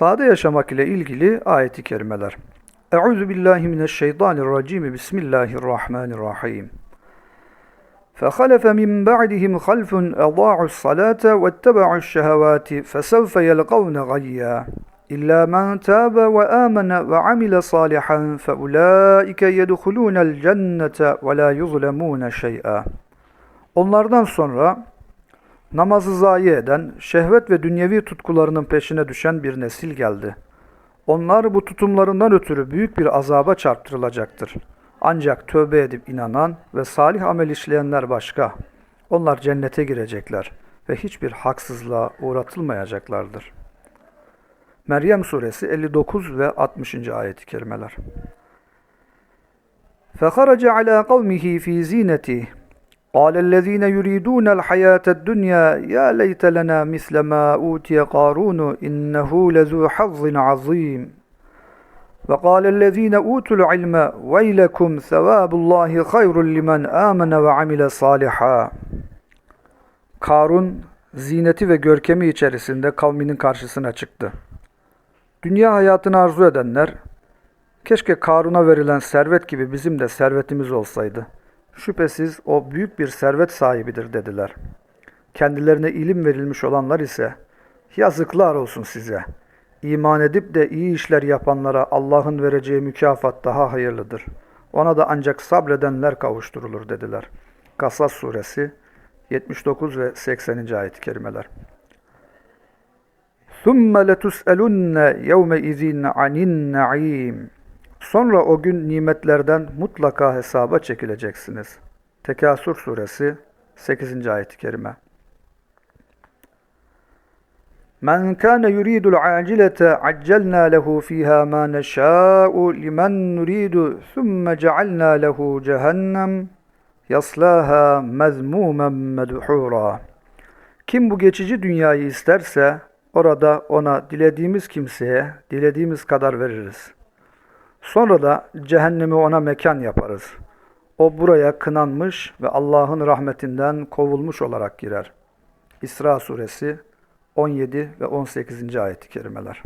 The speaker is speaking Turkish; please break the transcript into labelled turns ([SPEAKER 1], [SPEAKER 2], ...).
[SPEAKER 1] Sade yaşamak ile ilgili ayeti kerimeler. Euzu billahi mineşşeytanirracim. Bismillahirrahmanirrahim. فَخَلَفَ مِنْ بَعْدِهِمْ خَلْفٌ أَضَاعُوا الصَّلَاةَ وَاتَّبَعُوا الشَّهَوَاتِ فَسَوْفَ يَلْقَوْنَ غَيًّا إِلَّا مَنْ تَابَ وَآمَنَ وَعَمِلَ صَالِحًا فَأُولَٰئِكَ يَدْخُلُونَ الْجَنَّةَ وَلَا يُظْلَمُونَ شَيْئًا Onlardan sonra namazı zayi eden, şehvet ve dünyevi tutkularının peşine düşen bir nesil geldi. Onlar bu tutumlarından ötürü büyük bir azaba çarptırılacaktır. Ancak tövbe edip inanan ve salih amel işleyenler başka. Onlar cennete girecekler ve hiçbir haksızlığa uğratılmayacaklardır. Meryem suresi 59 ve 60. ayeti kerimeler. فَخَرَجَ عَلَى قَوْمِهِ ف۪ي زِينَتِهِ قال الذين يريدون الحياة الدنيا يا ليت لنا مثل ما أوتي قارون إنه لذو حظ عظيم وقال الذين أوتوا العلم ويلكم ثواب الله خير لمن آمن وعمل صالحا Karun zineti ve görkemi içerisinde kavminin karşısına çıktı. Dünya hayatını arzu edenler, keşke Karun'a verilen servet gibi bizim de servetimiz olsaydı. Şüphesiz o büyük bir servet sahibidir dediler. Kendilerine ilim verilmiş olanlar ise, yazıklar olsun size. İman edip de iyi işler yapanlara Allah'ın vereceği mükafat daha hayırlıdır. Ona da ancak sabredenler kavuşturulur dediler. Kasas suresi 79 ve 80. ayet-i kerimeler. ثُمَّ لَتُسْأَلُنَّ يَوْمَئِذٍ عَنِ النَّعِيمِ Sonra o gün nimetlerden mutlaka hesaba çekileceksiniz. Tekasür suresi 8. ayet-i kerime. Men kana yuridul acilete accelna lehu fiha ma neşâ'u limen nuridu thumme cealna lehu cehennem yaslaha mezmumen medhura. Kim bu geçici dünyayı isterse orada ona dilediğimiz kimseye dilediğimiz kadar veririz. Sonra da cehennemi ona mekan yaparız. O buraya kınanmış ve Allah'ın rahmetinden kovulmuş olarak girer. İsra suresi 17 ve 18. ayet-i kerimeler.